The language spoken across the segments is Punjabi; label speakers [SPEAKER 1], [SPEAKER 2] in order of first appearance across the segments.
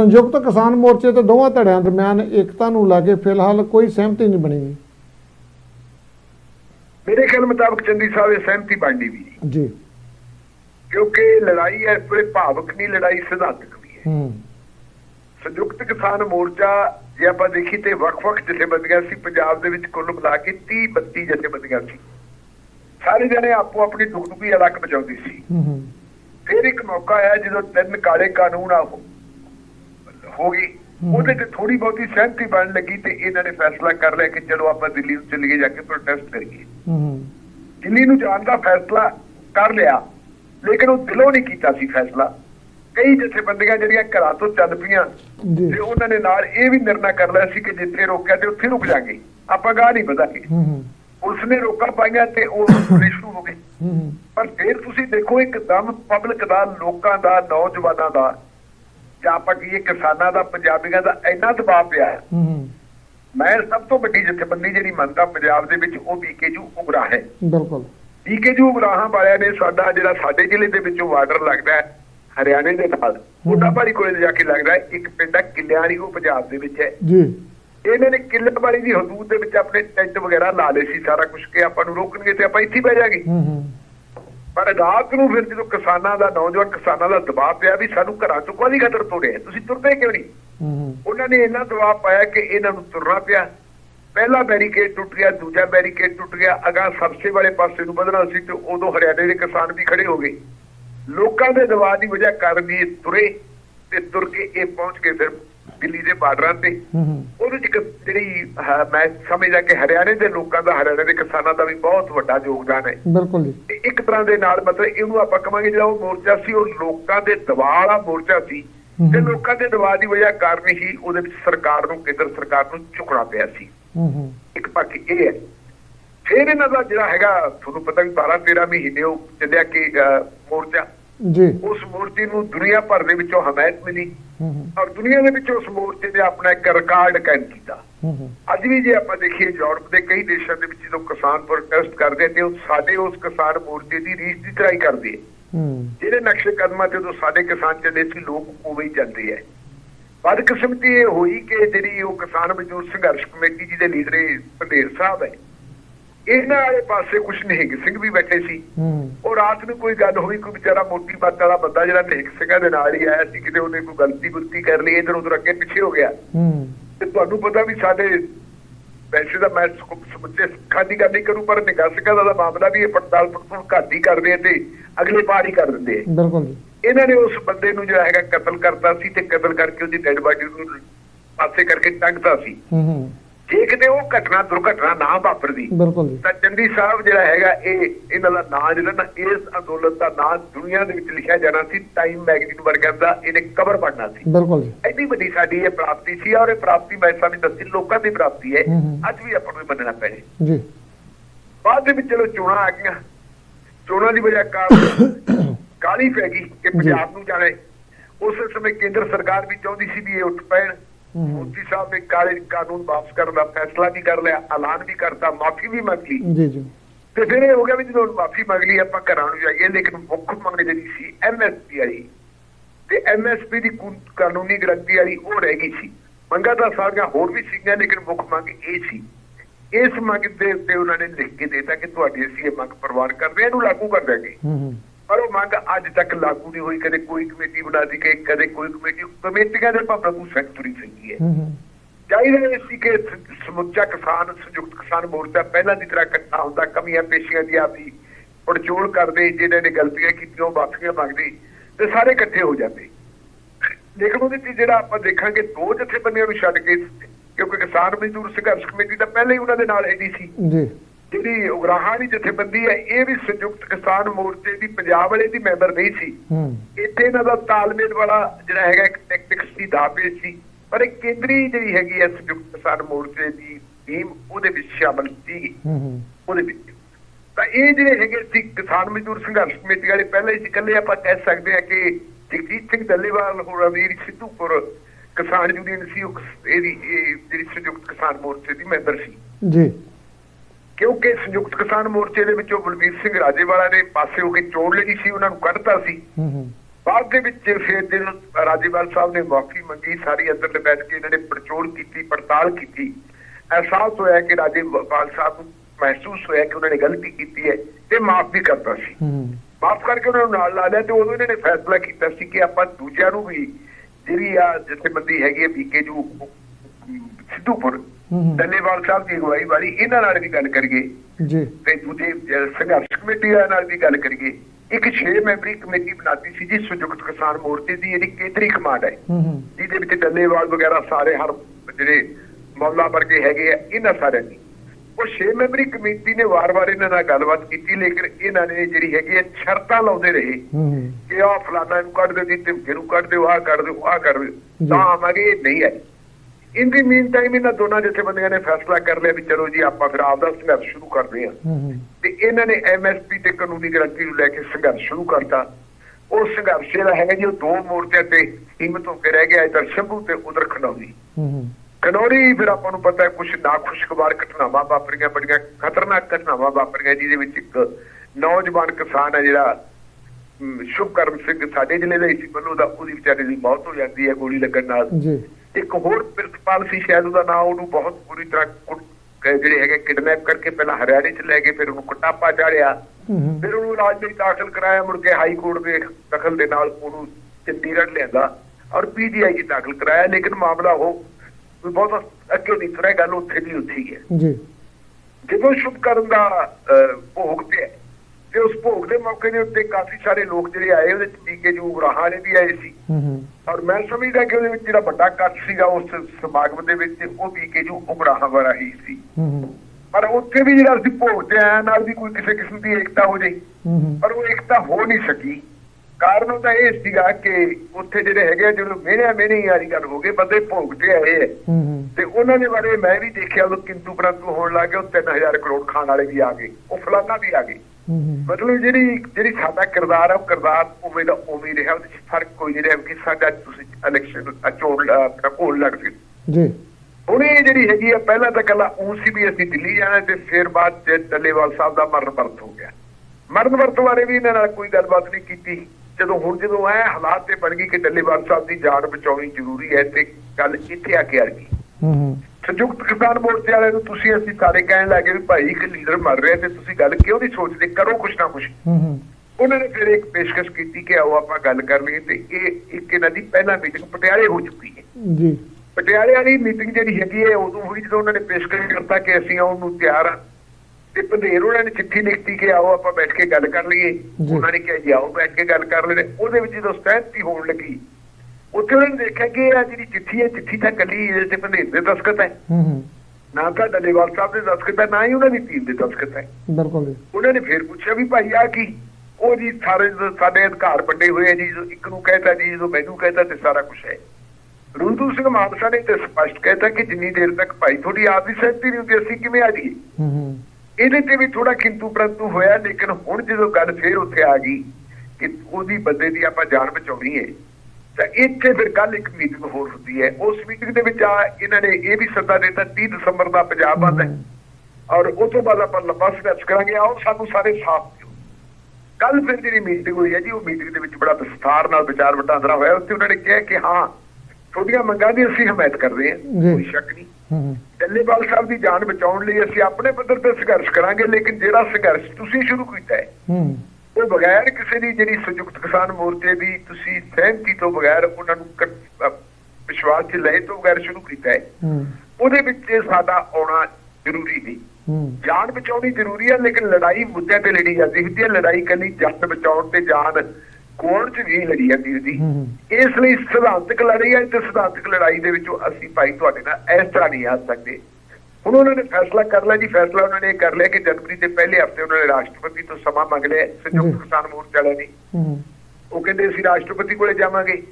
[SPEAKER 1] ਸੰਯੁਕਤ ਕਿਸਾਨ ਮੋਰਚੇ ਤੇ ਦੋਵਾਂ ਧੜਿਆਂ ਦਰਮਿਆਨ ਏਕਤਾ ਨੂੰ ਲੈ ਕੇ ਫਿਲਹਾਲ ਕੋਈ ਸਹਿਮਤੀ ਨਹੀਂ ਬਣੀ।
[SPEAKER 2] ਮੇਰੇ ਖਿਆਲ ਮੁਤਾਬਕ ਚੰਦੀ ਸਾਹਿਬ ਇਹ ਸਹਿਮਤੀ ਬਣਦੀ ਵੀ
[SPEAKER 1] ਜੀ।
[SPEAKER 2] ਕਿਉਂਕਿ ਲੜਾਈ ਹੈ ਪੂਰੇ ਭਾਵਕ ਨਹੀਂ ਲੜਾਈ ਸਿਧਾਂਤਕ ਵੀ ਹੈ।
[SPEAKER 1] ਹੂੰ।
[SPEAKER 2] ਸੰਯੁਕਤ ਕਿਸਾਨ ਮੋਰਚਾ ਜੇ ਆਪਾਂ ਦੇਖੀ ਤੇ ਵੱਖ-ਵੱਖ ਜਥੇਬੰਦੀਆਂ ਸੀ ਪੰਜਾਬ ਦੇ ਵਿੱਚ ਕੁੱਲ ਮਿਲਾ ਕੇ 30 32 ਜਥੇਬੰਦੀਆਂ ਸੀ। ਸਾਰੇ ਜਣੇ ਆਪੋ ਆਪਣੀ ਟੁਕਟੁਕੀ ਅਲੱਗ ਬਚਾਉਂਦੀ ਸੀ।
[SPEAKER 1] ਹੂੰ ਹੂੰ।
[SPEAKER 2] ਫਿਰ ਇੱਕ ਮੌਕਾ ਆਇਆ ਜਦੋਂ ਤਿੰਨ ਕਾਲੇ ਕਾਨੂੰਨ ਆ ਹੋ ਗਈ। ਉਹਦੇ ਤੇ ਥੋੜੀ ਬਹੁਤੀ ਸਹਿਮਤੀ ਬਣ ਲੱਗੀ ਤੇ ਇਹਨਾਂ ਨੇ ਫੈਸਲਾ ਕਰ ਲਿਆ ਕਿ ਚਲੋ ਆਪਾਂ ਦਿੱਲੀ ਨੂੰ ਚੱਲੀਏ ਜਾ ਕੇ ਪ੍ਰੋਟੈਸਟ ਕਰੀਏ। ਦਿੱਲੀ ਨੂੰ ਜਾਣ ਦਾ ਫੈਸਲਾ ਕਰ ਲਿਆ ਲੇਕਿਨ ਉਹ ਦਿਲੋਂ ਨਹੀਂ ਕੀਤਾ ਸੀ ਫੈਸਲਾ। ਕਈ ਜਥੇਬੰਦੀਆਂ ਜਿਹੜੀਆਂ ਘਰਾਂ ਤੋਂ ਚੱਲ ਪਈਆਂ ਤੇ ਉਹਨਾਂ ਨੇ ਨਾਲ ਇਹ ਵੀ ਨਿਰਣਾ ਕਰ ਲਿਆ ਸੀ ਕਿ ਜਿੱਥੇ ਰੋਕਿਆ ਤੇ ਉੱਥੇ ਰੁਕ ਜਾਗੇ। ਆਪਾਂ ਗਾਹ ਨਹੀਂ ਵਧਾਂਗੇ। ਪੁਲਿਸ ਨੇ ਰੋਕਾਂ ਪਾਈਆਂ ਤੇ ਉਹ ਥੋੜੇ ਸ਼ੁਰੂ ਹੋ ਗਏ। ਪਰ ਫਿਰ ਤੁਸੀਂ ਦੇਖੋ ਇੱਕਦਮ ਪਬਲਿਕ ਦਾ ਲੋਕਾਂ ਦਾ ਨੌਜਵਾਨਾਂ ਦਾ ਜਾਂ ਆਪਾਂ ਕਹੀਏ ਕਿਸਾਨਾਂ ਦਾ ਪੰਜਾਬੀਆਂ ਦਾ ਇੰਨਾ ਦਬਾਅ ਪਿਆ ਹੈ। ਮੈਂ ਸਭ ਤੋਂ ਵੱਡੀ ਜਥੇਬੰਦੀ ਜਿਹੜੀ ਮੰਨਦਾ ਪੰਜਾਬ ਦੇ ਵਿੱਚ ਉਹ ਬੀਕੇਯੂ ਉਗਰਾ ਹੈ।
[SPEAKER 1] ਬਿਲਕੁਲ।
[SPEAKER 2] ਬੀਕੇਯੂ ਉਗਰਾਹਾਂ ਵਾਲਿਆਂ ਨੇ ਸਾਡਾ ਜਿਹੜਾ ਸਾਡੇ ਜ਼ਿਲ੍ਹੇ ਦੇ ਵਿੱਚੋਂ ਬਾਰਡਰ ਲੱਗਦਾ ਹੈ ਹਰਿਆਣੇ ਦੇ ਨਾਲ ਉਹਦਾ ਭਾਰੀ ਕੋਲੇ ਜਾ ਕੇ ਲੱਗਦਾ ਹੈ ਇੱਕ ਪਿੰਡ ਹੈ ਕਿੱਲਿਆਣੀ ਉਹ ਪੰਜਾਬ ਦੇ ਵਿੱਚ ਹੈ।
[SPEAKER 1] ਜੀ।
[SPEAKER 2] ਇਹਨਾਂ ਨੇ ਕਿੱਲੇਵਾਲੀ ਦੀ ਹਦੂਦ ਦੇ ਵਿੱਚ ਆਪਣੇ ਟੈਂਟ ਵਗੈਰਾ ਲਾ ਲਏ ਸੀ ਸਾਰਾ ਕੁਝ ਕਿ ਆਪਾਂ ਨੂੰ ਰੋਕਣਗੇ ਤੇ ਆਪਾਂ ਇੱਥੇ ਬਹਿ ਜਾਾਂਗੇ।
[SPEAKER 1] ਹੂੰ ਹੂੰ।
[SPEAKER 2] ਪਰ ਰਾਤ ਨੂੰ ਫਿਰ ਜਦੋਂ ਕਿਸਾਨਾਂ ਦਾ ਨੌਜਵਾਨ ਕਿਸਾਨਾਂ ਦਾ ਦਬਾਅ ਪਿਆ ਵੀ ਸਾਨੂੰ ਘਰਾਂ ਚੋਂ ਕੋਈ ਖਤਰ ਤੋੜਿਆ ਤੁਸੀਂ ਤੁਰਦੇ ਕਿਉਂ ਨਹੀਂ? ਉਹਨਾਂ ਨੇ ਇੰਨਾ ਦਬਾਅ ਪਾਇਆ ਕਿ ਇਹਨਾਂ ਨੂੰ ਤੁਰਨਾ ਪਿਆ। ਪਹਿਲਾ ਬੈਰੀਕੇਡ ਟੁੱਟ ਗਿਆ ਦੂਜਾ ਬੈਰੀਕੇਡ ਟੁੱਟ ਗਿਆ। ਅਗਾ ਸਰਸੇ ਵਾਲੇ ਪਾਸੇ ਨੂੰ ਵਧਣਾ ਸੀ ਤੇ ਉਦੋਂ ਹਰਿਆਣੇ ਦੇ ਕਿਸਾਨ ਵੀ ਖੜੇ ਹੋ ਗਏ। ਲੋਕਾਂ ਦੇ ਦਬਾਅ ਦੀ ਵਜ੍ਹਾ ਕਾਰਨ ਇਹ ਤੁਰੇ ਤੇ ਤੁਰ ਕੇ ਇਹ ਪਹੁੰਚ ਕੇ ਫਿਰ ਦਿੱਲੀ ਦੇ ਬਾਰਡਰਾਂ ਤੇ ਉਹਦੇ ਚ ਜਿਹੜੀ ਮੈਂ ਸਮਝਦਾ ਕਿ ਹਰਿਆਣੇ ਦੇ ਲੋਕਾਂ ਦਾ ਹਰਿਆਣੇ ਦੇ ਕਿਸਾਨਾਂ ਦਾ ਵੀ ਬਹੁਤ ਵੱਡਾ ਯੋਗਦਾਨ ਹੈ।
[SPEAKER 1] ਬਿਲਕੁਲ ਜੀ।
[SPEAKER 2] ਇੱਕ ਤਰ੍ਹਾਂ ਦੇ ਨਾਲ ਮਤਲਬ ਇਹਨੂੰ ਆਪਾਂ ਕਵਾਂਗੇ ਜਿਹੜਾ ਉਹ ਮੋਰਚਾ ਸੀ ਉਹ ਲੋਕਾਂ ਦੇ ਦਬਾਅ ਵਾਲਾ ਮੋਰਚਾ ਸੀ। ਤੇ ਲੋਕਾਂ ਦੇ ਦਬਾਅ ਦੀ ਵਜ੍ਹਾ ਕਾਰਨ ਹੀ ਉਹਦੇ ਵਿੱਚ ਸਰਕਾਰ ਨੂੰ ਕੇਂਦਰ ਸਰਕਾਰ ਨੂੰ ਝੁਕਣਾ ਪਿਆ ਸੀ। ਇੱਕ ਪੱਖ ਇਹ ਹੈ। ਫਿਰ ਇਹਨਾਂ ਦਾ ਜਿਹੜਾ ਹੈਗਾ ਤੁਹਾਨੂੰ ਪਤਾ ਵੀ 12 13 ਮਹੀਨੇ ਉਹ ਚੱਲਿਆ ਕਿ ਮੋਰਚਾ।
[SPEAKER 1] ਜੀ।
[SPEAKER 2] ਉਸ ਮੋਰਚੇ ਨੂੰ ਦੁਨੀਆ ਭਰ ਦੇ ਵਿੱਚੋਂ ਹਮਾਇਤ ਮਿਲੀ। ਔਰ ਦੁਨੀਆ ਦੇ ਵਿੱਚ ਉਸ ਮੋਰਚੇ ਨੇ ਆਪਣਾ ਇੱਕ ਰਿਕਾਰਡ ਕਾਇਮ ਕੀਤਾ। ਅੱਜ ਵੀ ਜੇ ਆਪਾਂ ਦੇਖੀਏ ਯੂਰਪ ਦੇ ਕਈ ਦੇਸ਼ਾਂ ਦੇ ਵਿੱਚ ਜਦੋਂ ਕਿਸਾਨ ਪ੍ਰੋਟੈਸਟ ਕਰਦੇ ਤੇ ਉਹ ਸਾਡੇ ਉਸ ਕਿਸਾਨ ਮੋਰਚੇ ਦੀ ਰੀਸ ਦੀ ਤਰਾਈ ਕਰਦੇ ਜਿਹੜੇ ਨਕਸ਼ੇ ਕਦਮਾਂ ਤੇ ਜਦੋਂ ਸਾਡੇ ਕਿਸਾਨ ਚੱਲੇ ਸੀ ਲੋਕ ਉਵੇਂ ਹੀ ਚੱਲਦੇ ਐ ਬਦਕਿਸਮਤੀ ਇਹ ਹੋਈ ਕਿ ਜਿਹੜੀ ਉਹ ਕਿਸਾਨ ਮਜ਼ਦੂਰ ਸੰਘਰਸ਼ ਕਮੇਟੀ ਜੀ ਦੇ ਲੀਡਰ ਪੰਡੇਰ ਸਾਹਿਬ ਹੈ ਇਹਨਾਂ ਵਾਲੇ ਪਾਸੇ ਕੁਝ ਨਿਹੰਗ ਸਿੰਘ ਵੀ ਬੈਠੇ ਸੀ। ਉਹ ਰਾਤ ਨੂੰ ਕੋਈ ਗੱਲ ਹੋਈ ਕੋਈ ਵਿਚਾਰਾ ਮੋਟੀ ਬਾਤ ਵਾਲਾ ਬੰਦਾ ਜਿਹੜਾ ਨਿਹੰਗ ਸਿੰਘਾਂ ਦੇ ਨਾਲ ਹੀ ਆਇਆ ਸੀ ਕਿਤੇ ਉਹਨੇ ਕੋਈ ਗਲਤੀ ਗੁਲਤੀ ਕਰ ਲਈ ਇਧਰ ਉਧਰ ਅੱਗੇ ਪਿੱਛੇ ਹੋ ਗਿਆ। ਤੇ ਤੁਹਾਨੂੰ ਪਤਾ ਵੀ ਸਾਡੇ ਵੈਸੇ ਤਾਂ ਮੈਂ ਸਮੁੱਚੇ ਸਿੱਖਾਂ ਦੀ ਗੱਲ ਨਹੀਂ ਕਰੂੰ ਪਰ ਨਿਗਾਹ ਸਿੰਘਾਂ ਦਾ ਮਾਮਲਾ ਵੀ ਇਹ ਪੜਤਾਲ ਪੜਤਾਲ ਘੱਟ ਹੀ ਕਰਦੇ ਤੇ ਅਗਲੇ ਪਾਰ ਹੀ ਕਰ ਦਿੰਦੇ
[SPEAKER 1] ਬਿਲਕੁਲ
[SPEAKER 2] ਇਹਨਾਂ ਨੇ ਉਸ ਬੰਦੇ ਨੂੰ ਜਿਹੜਾ ਹੈਗਾ ਕਤਲ ਕਰਤਾ ਸੀ ਤੇ ਕਤਲ ਕਰਕੇ ਉਹਦੀ ਡੈਡ ਬਾਡੀ ਨੂੰ ਪਾਸੇ ਕਰਕੇ ਟੰਗਤਾ ਸੀ।
[SPEAKER 1] ਹੂੰ ਹੂੰ।
[SPEAKER 2] ਜੇ ਕਿਤੇ ਉਹ ਘਟਨਾ ਦੁਰਘਟਨਾ ਨਾ ਵਾਪਰਦੀ।
[SPEAKER 1] ਬਿਲਕੁਲ ਜੀ।
[SPEAKER 2] ਤਾਂ ਚੰਦੀ ਸਾਹਿਬ ਜਿਹੜਾ ਹੈਗਾ ਇਹ ਇਹਨਾਂ ਦਾ ਨਾਂ ਜਿਹੜਾ ਨਾ ਇਸ ਅੰਦੋਲਨ ਦਾ ਨਾਂ ਦੁਨੀਆ ਦੇ ਵਿੱਚ ਲਿਖਿਆ ਜਾਣਾ ਸੀ ਟਾਈਮ ਮੈਗਜ਼ੀਨ ਵਰਗਾ ਦਾ ਇਹਨੇ ਕਵਰ ਬਣਨਾ ਸੀ।
[SPEAKER 1] ਬਿਲਕੁਲ ਜੀ।
[SPEAKER 2] ਇੰਨੀ ਵੱਡੀ ਸਾਡੀ ਇਹ ਪ੍ਰਾਪਤੀ ਸੀ ਔਰ ਇਹ ਪ੍ਰਾਪਤੀ ਮੈਂ ਸਮਝ ਦੱਸੀ ਲੋਕਾਂ ਦੀ ਪ੍ਰਾਪਤੀ ਹੈ। ਅੱਜ ਵੀ ਆਪਾਂ ਨੂੰ ਮੰਨਣਾ ਪੈਣੇ
[SPEAKER 1] ਜੀ।
[SPEAKER 2] ਬਾਅਦ ਦੇ ਵਿੱਚ ਚਲੋ ਚੋਣਾਂ ਆ ਗਈਆਂ। ਚੋਣਾਂ ਦੀ ਵਜ੍ਹਾ ਕਾਰਨ ਕਾਲੀ ਪੈ ਗਈ ਕਿ ਪੰਜਾਬ ਨੂੰ ਜਾਣੇ। ਉਸ ਸਮੇਂ ਕੇਂਦਰ ਸਰਕਾਰ ਵੀ ਚਾਹੁੰਦੀ ਸੀ ਵੀ ਇਹ ਉੱਠ ਪੈਣ। ਮੋਦੀ ਸਾਹਿਬ ਨੇ ਕਾਲੇ ਕਾਨੂੰਨ ਵਾਪਸ ਕਰਨ ਦਾ ਫੈਸਲਾ ਵੀ ਕਰ ਲਿਆ ਐਲਾਨ ਵੀ ਕਰਤਾ ਮਾਫੀ ਵੀ ਮੰਗ ਲਈ।
[SPEAKER 1] ਜੀ ਜੀ।
[SPEAKER 2] ਤੇ ਫਿਰ ਇਹ ਹੋ ਗਿਆ ਵੀ ਜਦੋਂ ਮਾਫੀ ਮੰਗ ਲਈ ਆਪਾਂ ਘਰਾਂ ਨੂੰ ਜਾਈਏ ਲੇਕਿਨ ਮੁੱਖ ਮੰਗ ਜਿਹੜੀ ਸੀ ਐਮਐਸਪੀ ਵਾਲੀ। ਤੇ ਐਮਐਸਪੀ ਦੀ ਕਾਨੂੰਨੀ ਗਰੰਟੀ ਵਾਲੀ ਉਹ ਰਹਿ ਗਈ ਸੀ। ਮੰਗਾਂ ਤਾਂ ਸਾਰੀਆਂ ਹੋਰ ਵੀ ਸੀਗੀਆਂ ਲੇਕਿਨ ਮੁੱਖ ਮੰਗ ਇਹ ਸੀ। ਇਸ ਮੰਗ ਦੇ ਉੱਤੇ ਉਹਨਾਂ ਨੇ ਲਿਖ ਕੇ ਦੇਤਾ ਕਿ ਤੁਹਾਡੀ ਅਸੀਂ ਇਹ ਮੰਗ ਪ੍ਰਵਾਨ ਕਰਦੇ ਹਾਂ ਇਹਨੂੰ ਲਾਗੂ ਕਰ ਦਿਆਂਗੇ।
[SPEAKER 1] ਹੂੰ ਹੂੰ।
[SPEAKER 2] ਪਰ ਉਹ ਮੰਗ ਅੱਜ ਤੱਕ ਲਾਗੂ ਨਹੀਂ ਹੋਈ ਕਦੇ ਕੋਈ ਕਮੇਟੀ ਬਣਾ ਦੀ ਕਿ ਕਦੇ ਕੋਈ ਕਮੇਟੀ ਕਮੇਟੀਆਂ ਦੇ ਭਾਵੇਂ ਨੂੰ ਸੈਕਟਰੀ ਸਹੀ ਹੈ ਚਾਹੀਦਾ ਸੀ ਕਿ ਸਮੁੱਚਾ ਕਿਸਾਨ ਸੰਯੁਕਤ ਕਿਸਾਨ ਮੋਰਚਾ ਪਹਿਲਾਂ ਦੀ ਤਰ੍ਹਾਂ ਇਕੱਠਾ ਹੁੰਦਾ ਕਮੀਆਂ ਪੇਸ਼ੀਆਂ ਦੀ ਆਪਦੀ ਪੜਚੋਲ ਕਰਦੇ ਜਿਹੜੇ ਨੇ ਗਲਤੀਆਂ ਕੀਤੀਆਂ ਉਹ ਮਾਫੀਆਂ ਮੰਗਦੇ ਤੇ ਸਾਰੇ ਇਕੱਠੇ ਹੋ ਜਾਂਦੇ। ਲੇਕਿਨ ਉਹਦੇ ਚ ਜਿਹੜਾ ਆਪਾਂ ਦੇਖਾਂਗੇ ਦੋ ਜਥੇਬੰਦੀਆਂ ਨੂੰ ਛੱਡ ਕੇ ਕਿਉਂਕਿ ਕਿਸਾਨ ਮਜ਼ਦੂਰ ਸੰਘਰਸ਼ ਕਮੇਟੀ ਤਾਂ ਪਹਿਲਾਂ ਹੀ ਉਹਨਾਂ ਦੇ ਨਾਲ ਹੈਗੀ ਸੀ।
[SPEAKER 1] ਜੀ।
[SPEAKER 2] ਜਿਹੜੀ ਉਗਰਾਹਾਂ ਦੀ ਜਥੇਬੰਦੀ ਹੈ ਇਹ ਵੀ ਸੰਯੁਕਤ ਕਿਸਾਨ ਮੋਰਚੇ ਦੀ ਪੰਜਾਬ ਵਾਲੇ ਦੀ ਮੈਂਬਰ ਨਹੀਂ ਸੀ। ਇੱਥੇ ਇਹਨਾਂ ਦਾ ਤਾਲਮੇਲ ਵਾਲਾ ਜਿਹੜਾ ਹੈਗਾ ਇੱਕ ਟੈਕਟਿਕਸ ਦੀ ਦਾਅਵੇ ਸੀ। ਪਰ ਇਹ ਕੇਂਦਰੀ ਜਿਹੜੀ ਹੈਗੀ ਹੈ ਸੰਯੁਕਤ ਕਿਸਾਨ ਮੋਰਚੇ ਦੀ ਟੀਮ ਉਹਦੇ ਵਿੱਚ ਸ਼ਾਮਲ ਸੀ। ਉਹਦੇ ਵਿੱਚ। ਤਾਂ ਇਹ ਜਿਹੜੇ ਹੈਗੇ ਸੀ ਕਿਸਾਨ ਮਜ਼ਦੂਰ ਸੰਘਰਸ਼ ਕਮੇਟੀ ਵਾਲੇ ਪਹਿਲਾਂ ਹੀ ਸੀ ਇਕੱਲੇ ਆਪਾਂ ਕਹਿ ਸਕਦੇ ਹਾਂ ਕਿ ਜਗਜੀਤ ਸਿੰਘ ਦੱਲੇਵਾਲ ਹੋਰ ਅਮੀਰ ਸਿੱਧੂਪੁਰ ਕਿਸਾਨ ਯੂਨੀਅਨ ਸੀ ਉਹ ਇਹਦੀ ਇਹ ਜਿਹੜੀ ਸੰਯੁਕਤ ਕਿਸਾਨ ਮੋਰਚੇ ਦੀ ਮੈਂਬਰ ਸੀ।
[SPEAKER 1] ਜੀ।
[SPEAKER 2] ਕਿਉਂਕਿ ਸੰਯੁਕਤ ਕਿਸਾਨ ਮੋਰਚੇ ਦੇ ਵਿੱਚੋਂ ਬਲਬੀਰ ਸਿੰਘ ਰਾਜੇਵਾਲਾ ਨੇ ਪਾਸੇ ਹੋ ਕੇ ਚੋਣ ਲੜੀ ਸੀ ਉਹਨਾਂ ਨੂੰ ਕੱਢਤਾ ਸੀ। ਬਾਅਦ ਦੇ ਵਿੱਚ ਫਿਰ ਜਦੋਂ ਰਾਜੇਵਾਲ ਸਾਹਿਬ ਨੇ ਮਾਫੀ ਮੰਗੀ ਸਾਰੀ ਅੰਦਰ ਦੇ ਬੈਠ ਕੇ ਇਹਨਾਂ ਨੇ ਪੜਚੋਲ ਕੀਤੀ ਪੜਤਾਲ ਕੀਤੀ। ਅਹਿਸਾਸ ਹੋਇਆ ਕਿ ਰਾਜੇਵਾਲ ਸਾਹਿਬ ਨੂੰ ਮਹਿਸੂਸ ਹੋਇਆ ਕਿ ਉਹਨਾਂ ਨੇ ਗਲਤੀ ਕੀਤੀ ਹੈ ਤੇ ਮਾਫ ਵੀ ਕਰਤਾ ਸੀ। ਮਾਫ ਕਰਕੇ ਉਹਨਾਂ ਨੂੰ ਨਾਲ ਲਾ ਲਿਆ ਤੇ ਉਦੋਂ ਇਹਨਾਂ ਨੇ ਫੈਸਲਾ ਕੀਤਾ ਸੀ ਕਿ ਆਪਾਂ ਦੂਜਿਆਂ ਨੂੰ ਵੀ ਜਿਹੜੀ ਆ ਜਥੇਬੰਦੀ ਹੈਗੀ ਹੈ ਬੀਕੇ ਜੂ ਸਿੱਧੂਪੁਰ ਡੱਲੇਵਾਲ ਸਾਹਿਬ ਦੀ ਅਗਵਾਈ ਵਾਲੀ ਇਹਨਾਂ ਨਾਲ ਵੀ ਗੱਲ ਕਰੀਏ।
[SPEAKER 1] ਜੀ।
[SPEAKER 2] ਤੇ ਦੂਜੇ ਸੰਘਰਸ਼ ਕਮੇਟੀ ਨਾਲ ਵੀ ਗੱਲ ਕਰੀਏ। ਇੱਕ 6 ਮੈਂਬਰੀ ਕਮੇਟੀ ਬਣਾਤੀ ਸੀ ਜੀ ਸੰਯੁਕਤ ਕਿਸਾਨ ਮੋਰਚੇ ਦੀ ਇਹਦੀ ਕੇਂਦਰੀ ਕਮਾਂਡ ਹੈ। ਜਿਹਦੇ ਵਿੱਚ ਡੱਲੇਵਾਲ ਵਗੈਰਾ ਸਾਰੇ ਹਰ ਜਿਹੜੇ ਮੌਲਾ ਵਰਗੇ ਹੈਗੇ ਆ ਇਹਨਾਂ ਸਾਰਿਆਂ ਦੀ। ਉਹ 6 ਮੈਂਬਰੀ ਕਮੇਟੀ ਨੇ ਵਾਰ-ਵਾਰ ਇਹਨਾਂ ਨਾਲ ਗੱਲਬਾਤ ਕੀਤੀ ਲੇਕਿਨ ਇਹਨਾਂ ਨੇ ਜਿਹੜੀ ਹੈਗੀ ਹੈ ਸ਼ਰਤਾਂ ਲਾਉਂਦੇ ਰਹੇ। ਕਿ ਆਹ ਫਲਾਣਾ ਇਹਨੂੰ ਕੱਢ ਦਿਓ ਜੀ ਤੇ ਇਹਨੂੰ ਕੱਢ ਦਿਓ ਆਹ ਕਰ ਦਿਓ ਆਹ ਕਰ ਦਿਓ। ਤਾਂ ਆਵਾਂਗੇ ਇਹ ਨਹੀਂ ਹੈ। ਇਨ ਦੀ ਮੀਨ ਟਾਈਮ ਇਹਨਾਂ ਦੋਨਾਂ ਜਥੇਬੰਦੀਆਂ ਨੇ ਫੈਸਲਾ ਕਰ ਲਿਆ ਵੀ ਚਲੋ ਜੀ ਆਪਾਂ ਫਿਰ ਆਪਦਾ ਸੰਘਰਸ਼ ਸ਼ੁਰੂ ਕਰਦੇ ਹਾਂ। ਤੇ ਇਹਨਾਂ ਨੇ ਐਮਐਸਪੀ ਤੇ ਕਾਨੂੰਨੀ ਗਾਰੰਟੀ ਨੂੰ ਲੈ ਕੇ ਸੰਘਰਸ਼ ਸ਼ੁਰੂ ਕਰਤਾ। ਉਹ ਸੰਘਰਸ਼ ਜਿਹੜਾ ਹੈਗਾ ਜੀ ਉਹ ਦੋ ਮੋਰਚਿਆਂ ਤੇ ਸੀਮਤ ਹੋ ਕੇ ਰਹਿ ਗਿਆ ਇਧਰ ਸ਼ੰਭੂ ਤੇ ਉਧਰ ਖਨੌਰੀ। ਖਨੌਰੀ ਫਿਰ ਆਪਾਂ ਨੂੰ ਪਤਾ ਹੈ ਕੁਝ ਨਾਖੁਸ਼ਗਵਾਰ ਘਟਨਾਵਾਂ ਵਾਪਰੀਆਂ ਬੜੀਆਂ ਖਤਰਨਾਕ ਘਟਨਾਵਾਂ ਵਾਪਰੀਆਂ ਜਿਹਦੇ ਵਿੱਚ ਇੱਕ ਨੌਜਵਾਨ ਕਿਸਾਨ ਹੈ ਜਿਹੜਾ ਸ਼ੁਭਕਰਮ ਸਿੰਘ ਸਾਡੇ ਜ਼ਿਲ੍ਹੇ ਦਾ ਹੀ ਸੀ ਵੱਲੋਂ ਦਾ ਉਹਦੀ ਵਿਚਾਰੇ ਦੀ ਮੌਤ ਹੋ ਜਾਂਦੀ ਹੈ ਗੋਲੀ ਲੱਗਣ ਨਾਲ।
[SPEAKER 1] ਜੀ।
[SPEAKER 2] ਇੱਕ ਹੋਰ ਪ੍ਰਿਤਪਾਲ ਸੀ ਸ਼ਾਇਦ ਉਹਦਾ ਨਾਮ ਉਹਨੂੰ ਬਹੁਤ ਬੁਰੀ ਤਰ੍ਹਾਂ ਜਿਹੜੇ ਹੈਗੇ ਕਿਡਨੈਪ ਕਰਕੇ ਪਹਿਲਾਂ ਹਰਿਆਣੇ ਚ ਲੈ ਕੇ ਫਿਰ ਉਹਨੂੰ ਕੁੱਟਾਪਾ ਚਾੜਿਆ। ਫਿਰ ਉਹਨੂੰ ਇਲਾਜ ਲਈ ਦਾਖਲ ਕਰਾਇਆ ਮੁੜ ਕੇ ਹਾਈ ਕੋਰਟ ਦੇ ਦਖਲ ਦੇ ਨਾਲ ਉਹਨੂੰ ਚੰਡੀਗੜ੍ਹ ਲਿਆਂਦਾ ਔਰ ਪੀਜੀਆਈ ਚ ਦਾਖਲ ਕਰਾਇਆ। ਲੇਕਿਨ ਮਾਮਲਾ ਉਹ ਬਹੁਤ ਅੱਗੇ ਨਹੀਂ ਤੁਰਿਆ ਗੱਲ ਉੱਥੇ ਦੀ ਉੱਥੇ ਹੀ ਹੈ।
[SPEAKER 1] ਜੀ।
[SPEAKER 2] ਜਦੋਂ ਸ਼ੁਭ ਕਰਨ ਦਾ ਭੋਗ ਪਿਆ ਤੇ ਉਸ ਭੋਗ ਦੇ ਮੌਕੇ ਦੇ ਉੱਤੇ ਕਾਫੀ ਸਾਰੇ ਲੋਕ ਜਿਹੜੇ ਆਏ ਉਹਦੇ ਟੀਕੇ ਜੂ ਉਗਰਾਹਾਂ ਵਾਲੇ ਵੀ ਆਏ ਸੀ। ਔਰ ਮੈਂ ਸਮਝਦਾ ਕਿ ਉਹਦੇ ਵਿੱਚ ਜਿਹੜਾ ਵੱਡਾ ਕੱਟ ਸੀਗਾ ਉਸ ਸਮਾਗਮ ਦੇ ਵਿੱਚ ਉਹ ਵੀਕੇ ਜੂ ਉਗਰਾਹਾਂ ਵਾਲਾ ਹੀ ਸੀ। ਪਰ ਉੱਥੇ ਵੀ ਜਿਹੜਾ ਅਸੀਂ ਭੋਗ ਤੇ ਆਇਆ ਨਾਲ ਵੀ ਕੋਈ ਕਿਸੇ ਕਿਸਮ ਦੀ ਏਕਤਾ ਹੋ ਜਾਈ। ਪਰ ਉਹ ਏਕਤਾ ਹੋ ਨਹੀਂ ਸਕੀ। ਕਾਰਨ ਉਹਦਾ ਇਹ ਸੀਗਾ ਕਿ ਉੱਥੇ ਜਿਹੜੇ ਹੈਗੇ ਆ, ਜਦੋਂ ਮਿਹਨਿਆ ਮਿਹਨੀ ਵਾਲੀ ਗੱਲ ਹੋ ਗਈ ਬੰਦੇ ਭੋਗ ਤੇ ਆਏ ਆ।
[SPEAKER 1] ਹੂੰ
[SPEAKER 2] ਤੇ ਉਹਨਾਂ ਦੇ ਬਾਰੇ ਮੈਂ ਵੀ ਦੇਖਿਆ ਉਹ ਕਿੰਤੂ ਪਰੰਤੂ ਹੋਣ ਲੱਗ ਉਹ 3000 ਕਰੋੜ ਖਾਣ ਵਾਲੇ ਵੀ ਆ ਗਏ ਉਹ ਫਲਾਨਾ ਵੀ ਆ ਗਏ। ਮਤਲਬ ਜਿਹੜੀ ਜਿਹੜੀ ਸਾਡਾ ਕਿਰਦਾਰ ਹੈ ਉਹ ਕਿਰਦਾਰ ਉਵੇਂ ਦਾ ਉਵੇਂ ਰਿਹਾ ਉਹਦੇ ਚ ਫ਼ਰਕ ਕੋਈ ਨਹੀਂ ਰਿਹਾ ਕਿ ਸਾਡਾ ਤੁਸੀਂ ਇਲੈਕਸ਼ਨ ਚੋਣ ਆਪਣਾ ਘੋਲ ਲੜਦੇ
[SPEAKER 1] ਜੀ।
[SPEAKER 2] ਹੁਣ ਇਹ ਜਿਹੜੀ ਹੈਗੀ ਆ ਪਹਿਲਾਂ ਤਾਂ ਕੱਲਾ ਉਹ ਸੀ ਵੀ ਅਸੀਂ ਦਿੱਲੀ ਜਾਣਾ ਤੇ ਫਿਰ ਬਾਅਦ ਚ ਡੱਲੇਵਾਲ ਸਾਹਿਬ ਦਾ ਮਰਨ ਵਰਤ ਹੋ ਗਿਆ। ਮਰਨ ਵਰਤ ਬਾਰੇ ਵੀ ਇਹਨਾਂ ਨਾਲ ਕੋਈ ਗੱਲਬਾਤ ਨਹੀਂ ਕੀਤੀ। ਜਦੋਂ ਹੁਣ ਜਦੋਂ ਐ ਹਾਲਾਤ ਤੇ ਬਣ ਗਈ ਕਿ ਡੱਲੇਵਾਲ ਸਾਹਿਬ ਦੀ ਜਾਨ ਬਚਾਉਣੀ ਜ਼ਰੂਰੀ ਹੈ ਤੇ ਗੱਲ ਇੱਥੇ ਆ ਕੇ ਆ ਗਈ।
[SPEAKER 1] ਹੂੰ ਹੂੰ।
[SPEAKER 2] ਸੰਯੁਕਤ ਕਿਸਾਨ ਮੋਰਚੇ ਵਾਲਿਆਂ ਨੂੰ ਤੁਸੀਂ ਅਸੀਂ ਸਾਰੇ ਕਹਿਣ ਲੱਗੇ ਵੀ ਭਾਈ ਇੱਕ ਲੀਡਰ ਮਰ ਰਿਹਾ ਤੇ ਤੁਸੀਂ ਗੱਲ ਕਿਉਂ ਨਹੀਂ ਸੋਚਦੇ? ਕਰੋ ਕੁਛ ਨਾ ਕੁਛ। ਉਹਨਾਂ ਨੇ ਫਿਰ ਇੱਕ ਪੇਸ਼ਕਸ਼ ਕੀਤੀ ਕਿ ਆਓ ਆਪਾਂ ਗੱਲ ਕਰ ਲਈਏ ਤੇ ਇਹ ਇੱਕ ਇਹਨਾਂ ਦੀ ਪਹਿਲਾਂ ਮੀਟਿੰਗ ਪਟਿਆਲੇ ਹੋ ਚੁੱਕੀ ਹੈ।
[SPEAKER 1] ਜੀ।
[SPEAKER 2] ਪਟਿਆਲੇ ਵਾਲੀ ਮੀਟਿੰਗ ਜਿਹੜੀ ਹੈਗੀ ਹੈ ਉਦੋਂ ਹੋਈ ਜਦੋਂ ਉਹਨਾਂ ਨੇ ਪੇਸ਼ਕਸ਼ ਕਰਤਾ ਕਿ ਅਸੀਂ ਆਉਣ ਨੂੰ ਤਿਆਰ ਹਾਂ। ਤੇ ਪੰਧੇਰ ਉਹਨਾਂ ਨੇ ਚਿੱਠੀ ਲਿਖਤੀ ਕਿ ਆਓ ਆਪਾਂ ਬੈਠ ਕੇ ਗੱਲ ਕਰ ਲਈਏ। ਉਹਨਾਂ ਨੇ ਕਿਹਾ ਜੀ ਆਓ ਬੈਠ ਕੇ ਗੱਲ ਕਰ ਲੈਣੇ ਉਹਦੇ ਵਿੱਚ ਜਦੋਂ ਸਹਿਮਤੀ ਹੋਣ ਲੱਗੀ ਉੱਥੇ ਉਹਨਾਂ ਨੇ ਦੇਖਿਆ ਕਿ ਇਹ ਜਿਹੜੀ ਚਿੱਠੀ ਹੈ ਚਿੱਠੀ ਤਾਂ ਕੱਲੀ ਇਹਦੇ ਤੇ ਪੰਧੇਰ ਦੇ ਦਸਖਤ ਹੈ।
[SPEAKER 1] ਹੂੰ ਹੂੰ।
[SPEAKER 2] ਨਾ ਤਾਂ ਡੱਲੇਵਾਲ ਸਾਹਿਬ ਦੇ ਦਸਖਤ ਹੈ ਨਾ ਹੀ ਉਹਨਾਂ ਦੀ ਟੀਮ ਦੇ ਦਸਖਤ ਹੈ।
[SPEAKER 1] ਬਿਲਕੁਲ
[SPEAKER 2] ਉਹਨਾਂ ਨੇ ਫੇਰ ਪੁੱਛਿਆ ਵੀ ਭਾਈ ਆ ਕੀ? ਉਹ ਜੀ ਸਾਰੇ ਸਾਡੇ ਅਧਿਕਾਰ ਵੱਡੇ ਹੋਏ ਜੀ ਇੱਕ ਨੂੰ ਕਹਿਤਾ ਜੀ ਜਦੋਂ ਮੈਨੂੰ ਕਹਿਤਾ ਤੇ ਸਾਰਾ ਕੁਝ ਹੈ। ਰੁੰਦੂ ਸਿੰਘ ਮਾਨਸਾ ਨੇ ਤੇ ਸਪਸ਼ਟ ਕਹਿਤਾ ਕਿ ਜਿੰਨੀ ਦੇਰ ਤੱਕ ਭਾਈ ਤੁਹਾਡੀ ਆਪ ਦੀ ਸਹਿਮਤੀ ਨਹੀਂ ਹੁੰਦੀ ਅਸੀਂ ਕਿਵੇਂ ਆ ਜਾਈਏ?
[SPEAKER 1] ਹੂੰ ਹੂੰ।
[SPEAKER 2] ਇਹਦੇ ਤੇ ਵੀ ਥੋੜਾ ਕਿੰਤੂ ਪ੍ਰੰਤੂ ਹੋਇਆ ਲੇਕਿਨ ਹੁਣ ਜਦੋਂ ਗੱਲ ਫੇਰ ਉੱਥੇ ਆ ਗਈ ਕਿ ਉਹਦੀ ਬੰਦੇ ਦੀ ਆਪਾਂ ਜਾਨ ਬਚਾਉਣੀ ਹੈ। ਤਾਂ ਇੱਥੇ ਫਿਰ ਕੱਲ ਇੱਕ ਮੀਟਿੰਗ ਹੋਰ ਹੁੰਦੀ ਹੈ। ਉਸ ਮੀਟਿੰਗ ਦੇ ਵਿੱਚ ਆ ਇਹਨਾਂ ਨੇ ਇਹ ਵੀ ਸੱਦਾ ਦਿੱਤਾ 30 ਦਸੰਬਰ ਦਾ ਪੰਜਾਬ ਬੰਦ ਹੈ। ਔਰ ਉਸ ਤੋਂ ਬਾਅਦ ਆਪਾਂ ਲੰਬਾ ਸੰਘਰਸ਼ ਕਰਾਂਗੇ। ਆਓ ਸਾਨੂੰ ਸਾਰੇ ਸਾਥ ਦਿਓ। ਕੱਲ ਫਿਰ ਜਿਹੜੀ ਮੀਟਿੰਗ ਹੋਈ ਹੈ ਜੀ ਉਹ ਮੀਟਿੰਗ ਦੇ ਵਿੱਚ ਬੜਾ ਵਿਸਥਾਰ ਨਾਲ ਵਿਚਾਰ ਵਟਾਂਦਰਾ ਹੋਇਆ। ਉੱਥੇ ਉਹਨਾਂ ਨੇ ਕਿਹਾ ਕਿ ਹਾਂ ਤੁਹਾਡੀਆਂ ਮੰਗਾਂ ਦੀ ਅਸੀਂ ਹਮਾਇਤ ਕਰਦੇ ਹਾਂ। ਕੋਈ ਸ਼ੱਕ ਨਹੀਂ। ਡੱਲੇਵਾਲ ਸਾਹਿਬ ਦੀ ਜਾਨ ਬਚਾਉਣ ਲਈ ਅਸੀਂ ਆਪਣੇ ਪੱਧਰ ਤੇ ਸੰਘਰਸ਼ ਕਰਾਂਗੇ ਲੇਕਿਨ ਜਿਹੜਾ ਸੰਘਰਸ਼ ਤੁਸੀਂ ਸ਼ੁਰੂ ਕੀਤਾ ਹੈ। ਉਹ ਬਗੈਰ ਕਿਸੇ ਦੀ ਜਿਹੜੀ ਸੰਯੁਕਤ ਕਿਸਾਨ ਮੋਰਚੇ ਦੀ ਤੁਸੀਂ ਸਹਿਮਤੀ ਤੋਂ ਬਗੈਰ ਉਹਨਾਂ ਨੂੰ ਵਿਸ਼ਵਾਸ 'ਚ ਲਏ ਤੋਂ ਬਗੈਰ ਸ਼ੁਰੂ ਕੀਤਾ ਹੈ ਉਹਦੇ ਵਿੱਚ ਸਾਡਾ ਆਉਣਾ ਜ਼ਰੂਰੀ ਨਹੀਂ। ਜਾਨ ਬਚਾਉਣੀ ਜ਼ਰੂਰੀ ਹੈ ਲੇਕਿਨ ਲੜਾਈ ਮੁੱਦਿਆਂ ਤੇ ਲੜੀ ਜਾਂਦੀ ਹੁੰਦੀ ਹੈ। ਲੜਾਈ ਕੱਲੀ ਜਾਨ ਬਚਾਉਣ ਤੇ ਜਾਨ ਕੋਣ 'ਚ ਨਹੀਂ ਲੜੀ ਜਾਂਦੀ ਹੁੰਦੀ। ਇਸ ਲਈ ਸਿਧਾਂਤਕ ਲੜਾਈ ਹੈ ਤੇ ਸਿਧਾਂਤਕ ਲੜਾਈ ਦੇ ਵਿੱਚੋਂ ਅਸੀਂ ਭਾਈ ਤੁਹਾਡੇ ਨਾਲ ਇਸ ਤਰ੍ਹਾਂ ਨਹੀਂ ਆ ਸਕਦੇ। ਹੁਣ ਉਹਨਾਂ ਨੇ ਫੈਸਲਾ ਕਰ ਲਿਆ ਜੀ ਫੈਸਲਾ ਉਹਨਾਂ ਨੇ ਇਹ ਕਰ ਲਿਆ ਕਿ ਜਨਵਰੀ ਦੇ ਪਹਿਲੇ ਹਫ਼ਤੇ ਉਹਨਾਂ ਨੇ ਰਾਸ਼ਟਰਪਤੀ ਤੋਂ ਸਮਾਂ ਮੰਗ ਲਿਆ। ਸੰਯੁਕਤ ਕਿਸਾਨ ਮੋਰਚੇ ਵਾਲਿਆਂ ਨੇ। ਉਹ ਕਹਿੰਦੇ ਅਸੀਂ ਰਾਸ਼ਟਰਪਤੀ ਕੋਲੇ ਜਾਵਾਂਗੇ।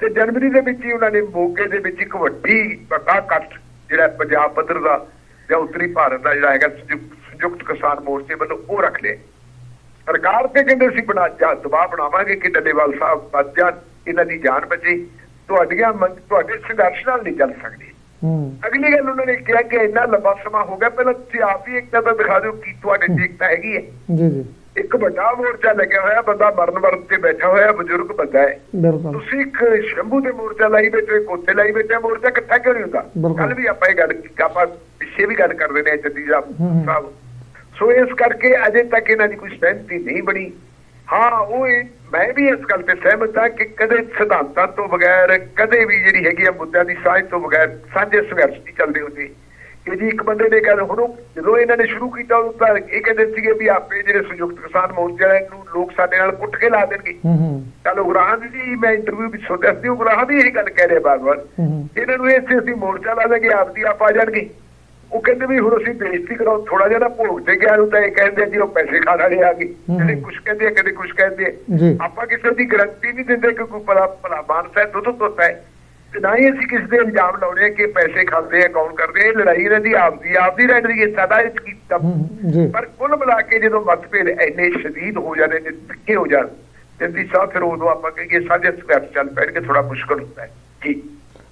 [SPEAKER 2] ਤੇ ਜਨਵਰੀ ਦੇ ਵਿੱਚ ਹੀ ਉਹਨਾਂ ਨੇ ਮੋਗੇ ਦੇ ਵਿੱਚ ਇੱਕ ਵੱਡੀ ਵੱਡਾ ਇਕੱਠ ਜਿਹੜਾ ਪੰਜਾਬ ਪੱਧਰ ਦਾ ਜਾਂ ਉੱਤਰੀ ਭਾਰਤ ਦਾ ਜਿਹੜਾ ਹੈਗਾ ਸੰਯੁਕਤ ਕਿਸਾਨ ਮੋਰਚੇ ਵੱਲੋਂ ਉਹ ਰੱਖ ਲਿਆ। ਸਰਕਾਰ ਤੇ ਕਹਿੰਦੇ ਅਸੀਂ ਬਣਾ ਜਾ ਦਬਾਅ ਬਣਾਵਾਂਗੇ ਕਿ ਡੱਲੇਵਾਲ ਸਾਹਿਬ ਬਚ ਜਾਣ ਇਹਨਾਂ ਦੀ ਜਾਨ ਬਚੇ। ਤੁਹਾਡੀਆਂ ਤੁਹਾਡੇ ਸੰਘਰਸ਼ ਨਾਲ ਨਹੀਂ ਚੱਲ ਸਕਦੇ। ਅਗਲੀ ਗੱਲ ਉਹਨਾਂ ਨੇ ਕਿਹਾ ਕਿ ਇੰਨਾ ਲੰਬਾ ਸਮਾਂ ਹੋ ਗਿਆ ਪਹਿਲਾਂ ਤੁਸੀਂ ਆਪ ਹੀ ਇੱਕ ਤਾਂ ਦਿਖਾ ਦਿਓ ਕਿ ਤੁਹਾਡੇ ਏਕਤਾ ਹੈਗੀ ਹੈ।
[SPEAKER 1] ਜੀ ਜੀ।
[SPEAKER 2] ਇੱਕ ਵੱਡਾ ਮੋਰਚਾ ਲੱਗਿਆ ਹੋਇਆ ਬੰਦਾ ਮਰਨ ਵਰਤ ਤੇ ਬੈਠਾ ਹੋਇਆ ਬਜ਼ੁਰਗ ਬੰਦਾ ਹੈ। ਤੁਸੀਂ ਇੱਕ ਸ਼ੰਭੂ ਦੇ ਮੋਰਚਾ ਲਾਈ ਬੈਠੇ ਹੋ, ਕੋਤੇ ਲਾਈ ਬੈਠੇ ਮੋਰਚਾ ਇਕੱਠਾ ਕਿਉਂ ਨਹੀਂ ਹੁੰਦਾ। ਕੱਲ ਵੀ ਆਪਾਂ ਇਹ ਗੱਲ ਕੀਤੀ ਆਪਾਂ ਪਿੱਛੇ ਵੀ ਗੱਲ ਕਰਦੇ ਨੇ ਜੱਦੀ। ਸਾਹਿਬ। ਸੋ ਇਸ ਕਰਕੇ ਅਜੇ ਤੱਕ ਇਹਨਾਂ ਦੀ ਕੋਈ ਸਹਿਮਤੀ ਨਹੀਂ ਬਣੀ। ਹਾਂ ਉਹ ਇਹ ਮੈਂ ਵੀ ਇਸ ਗੱਲ ਤੇ ਸਹਿਮਤ ਹਾਂ ਕਿ ਕਦੇ ਸਿਧਾਂਤਾਂ ਤੋਂ ਬਗੈਰ ਕਦੇ ਵੀ ਜਿਹੜੀ ਹੈਗੀ ਆ ਮੁੱਦਿਆਂ ਦੀ ਸਾਂਝ ਤੋਂ ਬਗੈਰ ਸਾਂਝੇ ਸੰਘਰਸ਼ ਨਹੀਂ ਚੱਲਦੇ ਹੁੰਦੇ। ਕਿ ਜੀ ਇੱਕ ਬੰਦੇ ਨੇ ਗੱਲ ਹੁਣ ਉਹ ਜਦੋਂ ਇਹਨਾਂ ਨੇ ਸ਼ੁਰੂ ਕੀਤਾ ਉਦੋਂ ਤਾਂ ਇਹ ਕਹਿੰਦੇ ਸੀਗੇ ਵੀ ਆਪੇ ਜਿਹੜੇ ਸੰਯੁਕਤ ਕਿਸਾਨ ਮੋਰਚੇ ਵਾਲੇ ਨੂੰ ਲੋਕ ਸਾਡੇ ਨਾਲ ਕੁੱਟ ਕੇ ਲਾ ਦੇਣਗੇ।
[SPEAKER 1] ਹੂੰ ਹੂੰ।
[SPEAKER 2] ਕੱਲ ਉਗਰਾਹਾਂ ਦੀ ਮੈਂ ਇੰਟਰਵਿਊ ਵਿੱਚ ਸੁਣਿਆ ਸੀ ਉਗਰਾਹਾਂ ਵੀ ਇਹੀ ਗੱਲ ਕਹਿ ਰਿਹਾ ਬਾਰ-ਬਾਰ। ਇਹਨਾਂ ਨੂੰ ਇਹ ਸੀ ਅਸੀਂ ਮੋਰਚਾ ਲਾ ਲਾਂਗੇ ਆਪਦੀ ਆਪ ਆ ਜਾਣਗੇ। ਉਹ ਕਹਿੰਦੇ ਵੀ ਹੁਣ ਅਸੀਂ ਬੇਇੱਜ਼ਤੀ ਕਰਾਓ ਥੋੜਾ ਜਿਹਾ ਨਾ ਭੋਗ ਤੇ ਗਿਆ ਨੂੰ ਤਾਂ ਇਹ ਕਹਿੰਦੇ ਜੀ ਉਹ ਪੈਸੇ ਖਾਣ ਵਾਲੇ ਆ ਗਏ। ਕਦੇ ਕੁਛ ਕਹਿੰਦੇ ਆ ਕਦੇ ਕੁਛ ਕਹਿੰਦੇ ਆਪਾਂ ਕਿਸੇ ਦੀ ਗਰੰਟੀ ਨਹੀਂ ਦਿੰਦੇ ਕਿ ਕੋਈ ਭਲਾ ਭਲਾ ਮਾਨਸ ਹੈ ਦੁੱਧ ਤੋਤਾ ਹੈ। ਤੇ ਨਾ ਹੀ ਅਸੀਂ ਕਿਸੇ ਦੇ ਇਲਜ਼ਾਮ ਲਾਉਣੇ ਕਿ ਪੈਸੇ ਖਾਂਦੇ ਆ ਕੌਣ ਕਰਦੇ ਇਹ ਲੜਾਈ ਇਹਨਾਂ ਦੀ ਆਪਦੀ ਆਪਦੀ ਰਹਿੰਦੀ ਹੈ ਸਾਡਾ ਇਸ ਕੀਤਾ ਪਰ ਕੁੱਲ ਮਿਲਾ ਕੇ ਜਦੋਂ ਮਤਭੇਦ ਇੰਨੇ ਸ਼ਦੀਦ ਹੋ ਜਾਂਦੇ ਨੇ ਤਿੱਖੇ ਹੋ ਜਾਣ ਤੇ ਦੀ ਸਾਹ ਫਿਰ ਉਦੋਂ ਆਪਾਂ ਕਹੀਏ ਸਾਂਝੇ ਸੰਘਰਸ਼ ਚੱਲ ਪੈਣਗੇ ਥੋੜਾ ਮੁਸ਼ਕਲ ਹੁੰਦਾ ਹੈ। ਜੀ।